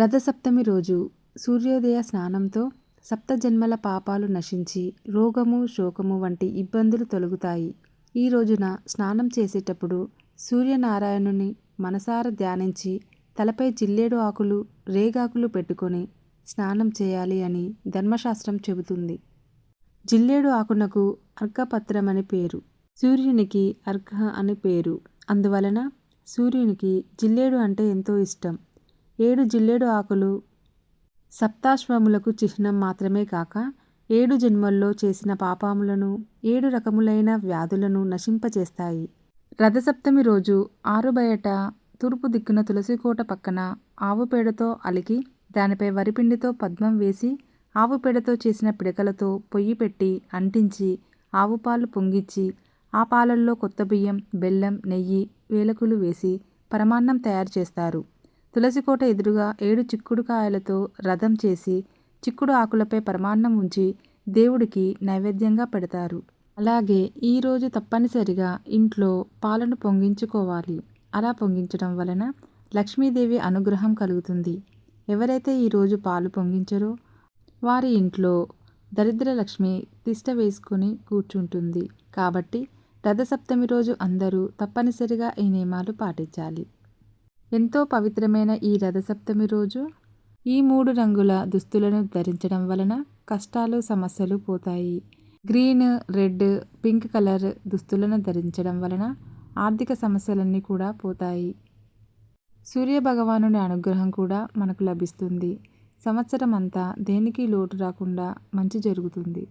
రథసప్తమి రోజు సూర్యోదయ స్నానంతో సప్తజన్మల పాపాలు నశించి రోగము శోకము వంటి ఇబ్బందులు తొలగుతాయి. ఈ రోజున స్నానం చేసేటప్పుడు సూర్యనారాయణుని మనసార ధ్యానించి తలపై జిల్లేడు ఆకులు రేగాకులు పెట్టుకొని స్నానం చేయాలి అని ధర్మశాస్త్రం చెబుతుంది. జిల్లేడు ఆకునకు అర్ఘపత్రం అని పేరు. సూర్యునికి అర్ఘ అని పేరు. అందువలన సూర్యునికి జిల్లేడు అంటే ఎంతో ఇష్టం. ఏడు జిల్లేడు ఆకులు సప్తాశ్వములకు చిహ్నం మాత్రమే కాక ఏడు జన్మల్లో చేసిన పాపాములను ఏడు రకములైన వ్యాధులను నశింపచేస్తాయి. రథసప్తమి రోజు ఆరుబయట తూర్పు దిక్కున తులసికోట పక్కన ఆవు పేడతో అలికి దానిపై వరిపిండితో పద్మం వేసి ఆవు పేడతో చేసిన పిడకలతో పొయ్యి పెట్టి అంటించి ఆవు పాలు పొంగిచ్చి ఆ పాలల్లో కొత్త బియ్యం బెల్లం నెయ్యి వేలకులు వేసి పరమాన్నం తయారు చేస్తారు. తులసికోట ఎదురుగా ఏడు చిక్కుడు కాయలతో రథం చేసి చిక్కుడు ఆకులపై పరమాన్నం ఉంచి దేవుడికి నైవేద్యంగా పెడతారు. అలాగే ఈరోజు తప్పనిసరిగా ఇంట్లో పాలను పొంగించుకోవాలి. అలా పొంగించడం వలన లక్ష్మీదేవి అనుగ్రహం కలుగుతుంది. ఎవరైతే ఈరోజు పాలు పొంగించరో వారి ఇంట్లో దరిద్ర లక్ష్మి తిష్ట వేసుకుని కూర్చుంటుంది. కాబట్టి రథసప్తమి రోజు అందరూ తప్పనిసరిగా ఈ నియమాలు పాటించాలి. ఎంతో పవిత్రమైన ఈ రథసప్తమి రోజు ఈ మూడు రంగుల దుస్తులను ధరించడం వలన కష్టాలు సమస్యలు పోతాయి. గ్రీన్ రెడ్ పింక్ కలర్ దుస్తులను ధరించడం వలన ఆర్థిక సమస్యలన్నీ కూడా పోతాయి. సూర్య భగవానుని అనుగ్రహం కూడా మనకు లభిస్తుంది. సంవత్సరం అంతా దేనికి లోటు రాకుండా మంచి జరుగుతుంది.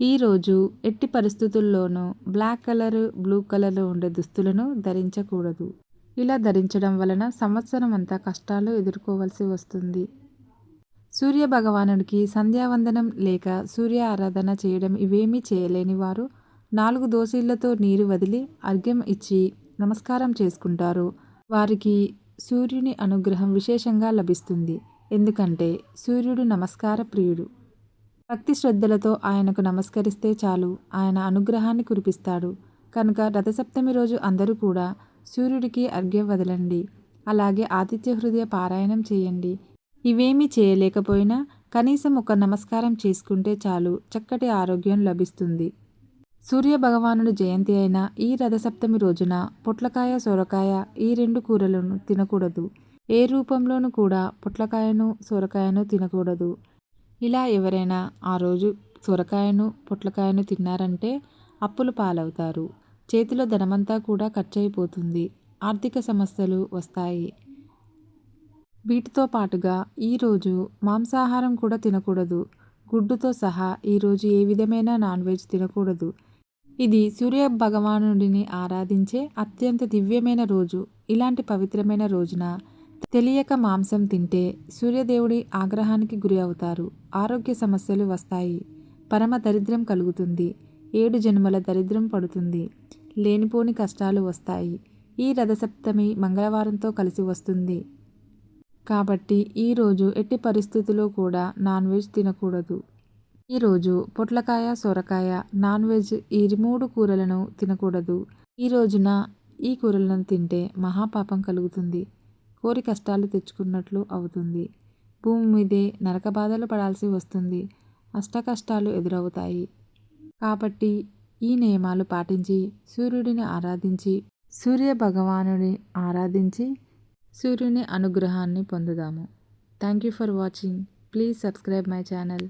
ఈరోజు ఎట్టి పరిస్థితుల్లోనూ బ్లాక్ కలర్ బ్లూ కలర్లో ఉండే దుస్తులను ధరించకూడదు. ఇలా ధరించడం వలన సంవత్సరం అంతా కష్టాలు ఎదుర్కోవలసి వస్తుంది. సూర్య భగవానుడికి సంధ్యావందనం లేక సూర్య ఆరాధన చేయడం ఇవేమీ చేయలేని వారు నాలుగు దోశీళ్ళతో నీరు వదిలి అర్ఘ్యం ఇచ్చి నమస్కారం చేసుకుంటారు. వారికి సూర్యుని అనుగ్రహం విశేషంగా లభిస్తుంది. ఎందుకంటే సూర్యుడు నమస్కార ప్రియుడు. భక్తి శ్రద్ధలతో ఆయనకు నమస్కరిస్తే చాలు ఆయన అనుగ్రహాన్ని కురిపిస్తాడు. కనుక రథసప్తమి రోజు అందరూ కూడా సూర్యుడికి అర్ఘ్యం వదలండి. అలాగే ఆతిథ్య హృదయ పారాయణం చేయండి. ఇవేమీ చేయలేకపోయినా కనీసం ఒక నమస్కారం చేసుకుంటే చాలు చక్కటి ఆరోగ్యం లభిస్తుంది. సూర్య భగవానుడు జయంతి అయిన ఈ రథసప్తమి రోజున పొట్లకాయ సొరకాయ ఈ రెండు కూరలను తినకూడదు. ఏ రూపంలోనూ కూడా పొట్లకాయను సొరకాయను తినకూడదు. ఇలా ఎవరైనా ఆ రోజు సొరకాయను పొట్లకాయను తిన్నారంటే అప్పులు పాలవుతారు. చేతిలో ధనమంతా కూడా ఖర్చయిపోతుంది. ఆర్థిక సమస్యలు వస్తాయి. వీటితో పాటుగా ఈరోజు మాంసాహారం కూడా తినకూడదు. గుడ్డుతో సహా ఈరోజు ఏ విధమైన నాన్ వెజ్ తినకూడదు. ఇది సూర్య భగవానుడిని ఆరాధించే అత్యంత దివ్యమైన రోజు. ఇలాంటి పవిత్రమైన రోజున తెలియక మాంసం తింటే సూర్యదేవుడి ఆగ్రహానికి గురి అవుతారు. ఆరోగ్య సమస్యలు వస్తాయి. పరమ దరిద్రం కలుగుతుంది. ఏడు జన్మల దరిద్రం పడుతుంది. లేనిపోని కష్టాలు వస్తాయి. ఈ రథసప్తమి మంగళవారంతో కలిసి వస్తుంది. కాబట్టి ఈరోజు ఎట్టి పరిస్థితుల్లో కూడా నాన్ వెజ్ తినకూడదు. ఈరోజు పొట్లకాయ సొరకాయ నాన్ వెజ్ ఈ మూడు కూరలను తినకూడదు. ఈ రోజున ఈ కూరలను తింటే మహాపాపం కలుగుతుంది. కోరి కష్టాలు తెచ్చుకున్నట్లు అవుతుంది. భూమి మీదే నరక బాధలు పడాల్సి వస్తుంది. అష్ట కష్టాలు ఎదురవుతాయి. కాబట్టి ఈ నియమాలు పాటించి సూర్యుడిని ఆరాధించి సూర్య భగవానుని ఆరాధించి సూర్యుని అనుగ్రహాన్ని పొందుదాము. Thank you for watching please subscribe my channel